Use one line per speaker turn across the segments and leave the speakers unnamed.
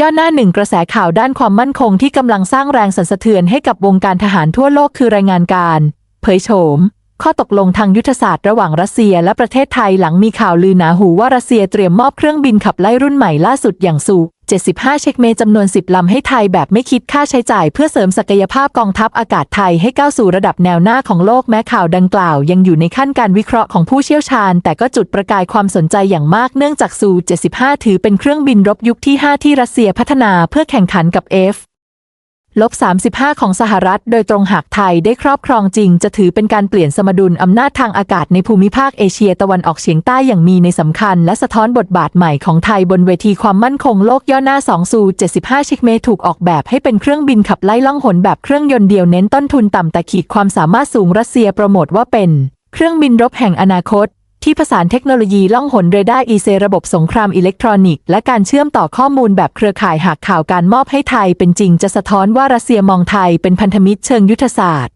ย่อหน้าหนึ่งกระแสข่าวด้านความมั่นคงที่กำลังสร้างแรงสั่นสะเทือนให้กับวงการทหารทั่วโลกคือรายงานการ เผยโฉม ข้อตกลงทางยุทธศาสตร์ระหว่างรัสเซียและประเทศไทยหลังมีข่าวลือหนาหูว่ารัสเซียเตรียมมอบเครื่องบินขับไล่รุ่นใหม่ล่าสุดอย่างสู 75 เช็คเมย์จำนวน 10 ลำให้ไทยแบบไม่คิดค่าใช้จ่ายเพื่อเสริมศักยภาพกองทัพอากาศไทยให้ก้าวสู่ระดับแนวหน้าของโลกแม้ข่าวดังกล่าว ยังอยู่ในขั้นการวิเคราะห์ของผู้เชี่ยวชาญ แต่ก็จุดประกายความสนใจอย่างมากเนื่องจากซู75 ถือเป็นเครื่องบินรบยุคที่ 5 ที่รัสเซียพัฒนาเพื่อแข่งขันกับ F ลบ35 ของสหรัฐ โดยตรงหากไทยได้ครอบครองจริง จะถือเป็นการเปลี่ยนสมดุลอำนาจทางอากาศในภูมิภาคเอเชียตะวันออกเฉียงใต้อย่างมีในสำคัญ และสะท้อนบทบาทใหม่ของไทยบนเวทีความมั่นคงโลกย่อหน้า2สู่75 ชิกเมถูกออกแบบให้เป็นเครื่องบินขับไล่ล่องหนแบบเครื่องยนต์เดียวเน้นต้นทุนต่ำแต่ขีดความสามารถสูงรัสเซียโปรโมทว่าเป็น เครื่องบินรบแห่งอนาคต ที่ผสานเทคโนโลยีล่องหนเรดาร์อีเซระบบสงครามอิเล็กทรอนิกส์และการเชื่อมต่อข้อมูลแบบเครือข่ายหากข่าวการมอบให้ไทยเป็นจริงจะสะท้อนว่ารัสเซียมองไทยเป็นพันธมิตรเชิงยุทธศาสตร์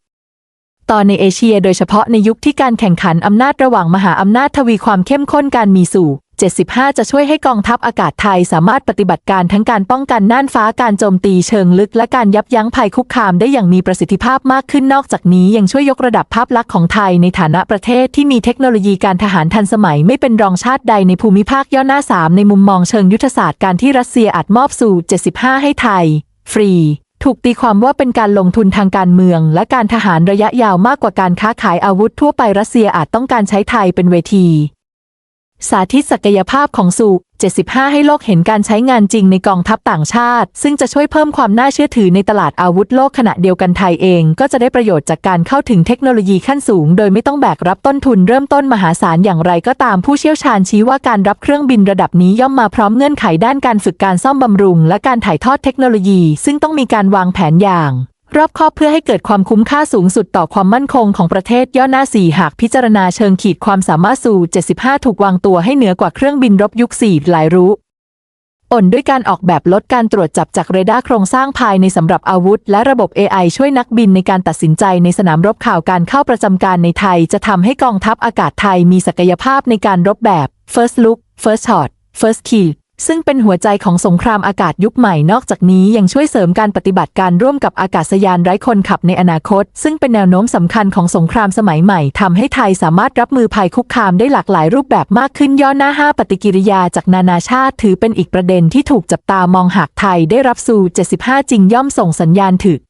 ตอนในเอเชียโดยเฉพาะในยุคที่การแข่งขันอำนาจระหว่างมหาอำนาจทวีความเข้มข้นการมีสู่ 75 จะช่วยให้กองทัพอากาศไทยสามารถปฏิบัติการทั้งการป้องกันน่านฟ้าการโจมตีเชิงลึก และการยับยั้งภัยคุกคามได้อย่างมีประสิทธิภาพมากขึ้นนอกจากนี้ยังช่วยยกระดับภาพลักษณ์ของไทยในฐานะประเทศที่มีเทคโนโลยีการทหารทันสมัยไม่เป็นรองชาติใดในภูมิภาคย่อหน้า 3 ในมุมมองเชิงยุทธศาสตร์การที่รัสเซียอาจมอบสู่ 75 ให้ไทย ฟรีถูกตีความว่าเป็นการลงทุนทางการเมือง และการทหารระยะยาวมากกว่าการค้าขายอาวุธทั่วไปรัสเซียอาจต้องการใช้ไทยเป็นเวที สาธิตศักยภาพของสู75 ให้โลกเห็นการใช้งานจริงในกองทัพต่างชาติ ซึ่งจะช่วยเพิ่มความน่าเชื่อถือในตลาดอาวุธโลกขณะเดียวกันไทยเอง ก็จะได้ประโยชน์จากการเข้าถึงเทคโนโลยีขั้นสูง โดยไม่ต้องแบกรับต้นทุนเริ่มต้นมหาศาลอย่างไรก็ตามผู้เชี่ยวชาญชี้ว่าการรับเครื่องบินระดับนี้ย่อมมาพร้อมเงื่อนไขด้านการฝึกการซ่อมบำรุง และการถ่ายทอดเทคโนโลยี ซึ่งต้องมีการวางแผนอย่าง รอบคอบเพื่อให้เกิดความคุ้มค่าสูงสุดต่อความมั่นคงของประเทศย่อหน้า 4 หากพิจารณาเชิงขีดความสามารถสู่ 75 ถูกวางตัวให้เหนือกว่าเครื่องบินรบยุค 4 หลายรู้อ่นด้วยการออกแบบลดการตรวจจับจากเรดาร์โครงสร้างภายในสำหรับอาวุธ และระบบ AI ช่วยนักบินในการตัดสินใจในสนามรบข่าวการเข้าประจำการในไทย จะทำให้กองทัพอากาศไทยมีศักยภาพในการรบแบบ first look first shot first kill ซึ่งเป็นหัวใจของสงครามอากาศยุคใหม่นอกจากนี้ยังช่วยเสริมการปฏิบัติการร่วมกับอากาศยานไร้คนขับในอนาคต ซึ่งเป็นแนวโน้มสำคัญของสงครามสมัยใหม่ทำให้ไทยสามารถรับมือภัยคุกคามได้หลากหลายรูปแบบมากขึ้นย่อหน้า 5 ปฏิกิริยาจากนานาชาติ ถือเป็นอีกประเด็นที่ถูกจับตามองหากไทยได้รับสู่ 75 จริงย่อมส่งสัญญาณถึก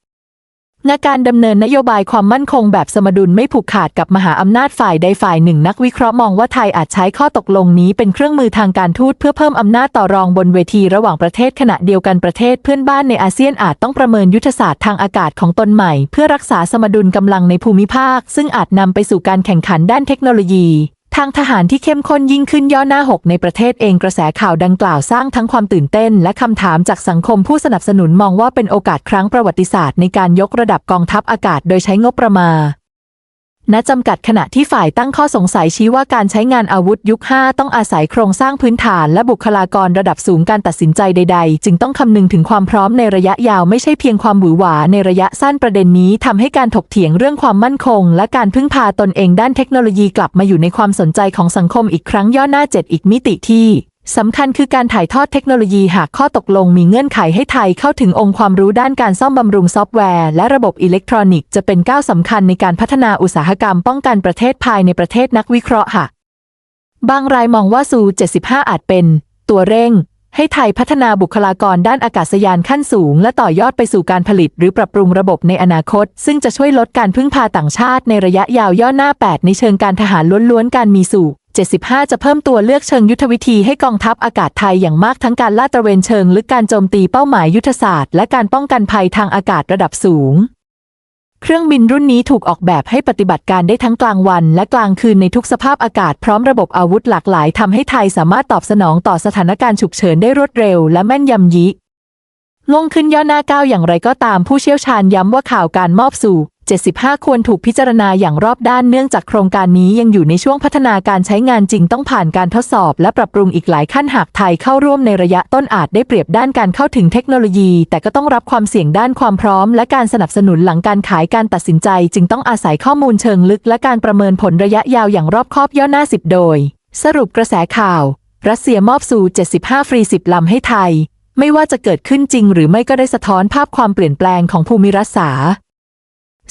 ในการดำเนินนโยบายความมั่นคงแบบสมดุลไม่ผูกขาดกับมหาอำนาจฝ่ายใดฝ่ายหนึ่งนักวิเคราะห์มองว่าไทยอาจใช้ข้อตกลงนี้เป็นเครื่องมือทางการทูตเพื่อเพิ่มอำนาจต่อรองบนเวทีระหว่างประเทศขณะเดียวกันประเทศเพื่อนบ้านในอาเซียนอาจต้องประเมินยุทธศาสตร์ทางอากาศของตนใหม่ เพื่อรักษาสมดุลกำลังในภูมิภาค ซึ่งอาจนำไปสู่การแข่งขันด้านเทคโนโลยี ทางทหารที่เข้มข้นยิ่งขึ้นย่อหน้า 6 ในประเทศเองกระแสข่าวดังกล่าวสร้างทั้งความตื่นเต้น และคำถามจากสังคมผู้สนับสนุนมองว่าเป็นโอกาสครั้งประวัติศาสตร์ในการยกระดับกองทัพอากาศโดยใช้งบประมาณ ณจำกัดขณะที่ฝ่ายตั้งข้อสงสัยชี้ว่าการใช้งานอาวุธยุค 5 ต้องอาศัยโครงสร้างพื้นฐานและบุคลากรระดับสูงการตัดสินใจใด ๆ จึงต้องคำนึงถึงความพร้อมในระยะยาวไม่ใช่เพียงความหวือหวาในระยะสั้นประเด็นนี้ทำให้การถกเถียงเรื่องความมั่นคง และการพึ่งพาตนเองด้านเทคโนโลยีกลับมาอยู่ในความสนใจของสังคมอีกครั้งย่อหน้า 7 อีกมิติที่ สำคัญคือการถ่ายทอดเทคโนโลยีหากข้อตกลงมีเงื่อนไขให้ไทยเข้าถึงองค์ความรู้ด้านการซ่อมบำรุงซอฟต์แวร์และระบบอิเล็กทรอนิกส์จะเป็นก้าวสำคัญในการพัฒนาอุตสาหกรรมป้องกันประเทศภายในประเทศนักวิเคราะห์ค่ะ บางรายมองว่าซู75 อาจเป็น ตัวเร่ง ให้ไทยพัฒนาบุคลากรด้านอากาศยานขั้นสูง และต่อยอดไปสู่การผลิต หรือปรับปรุงระบบในอนาคต ซึ่งจะช่วยลดการพึ่งพาต่างชาติในระยะยาวย่อหน้า 8 ในเชิงการทหารล้วนๆการมีสู่ 75 จะเพิ่มตัวเลือกเชิงยุทธวิธีให้กองทัพอากาศไทยอย่างมากทั้งการลาดตระเวนเชิงลึกการโจมตีเป้าหมายยุทธศาสตร์และการป้องกันภัยทางอากาศระดับสูง เครื่องบินรุ่นนี้ถูกออกแบบให้ปฏิบัติการได้ทั้งกลางวันและกลางคืนในทุกสภาพอากาศพร้อมระบบอาวุธหลากหลายทำให้ไทยสามารถตอบสนองต่อสถานการณ์ฉุกเฉินได้รวดเร็วและแม่นยำยิลงขึ้นย่อหน้าก้าวอย่างไรก็ตามผู้เชี่ยวชาญย้ำว่าข่าวการมอบสู่ 75 ควรถูกพิจารณาอย่างรอบด้านเนื่องจากโครงการนี้ยังอยู่ในช่วงพัฒนาการใช้งานจริงต้องผ่านการทดสอบ และปรับปรุงอีกหลายขั้นหากไทยเข้าร่วมในระยะต้นอาจได้เปรียบด้านการเข้าถึงเทคโนโลยี แต่ก็ต้องรับความเสี่ยงด้านความพร้อม และการสนับสนุนหลังการขายการตัดสินใจ จึงต้องอาศัยข้อมูลเชิงลึก และการประเมินผลระยะยาวอย่างรอบคอบย่อหน้า 10 โดย สรุปกระแสข่าว รัสเซียมอบสู่75 ฟรี 10 ลำให้ไทย ไม่ว่าจะเกิดขึ้นจริงหรือไม่ก็ได้สะท้อนภาพความเปลี่ยนแปลงของภูมิรัฐษา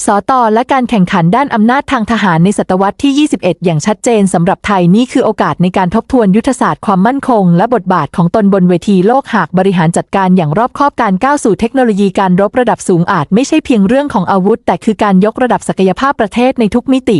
สอตอและการแข่งขันด้านอำนาจทางทหารในศตวรรษที่ 21 อย่างชัดเจนสำหรับไทยนี่คือโอกาสในการทบทวนยุทธศาสตร์ความมั่นคง และบทบาทของตนบนเวทีโลกหากบริหารจัดการอย่างรอบคอบการก้าวสู่เทคโนโลยีการรบระดับสูงอาจไม่ใช่เพียงเรื่องของอาวุธ แต่คือการยกระดับศักยภาพประเทศในทุกมิติ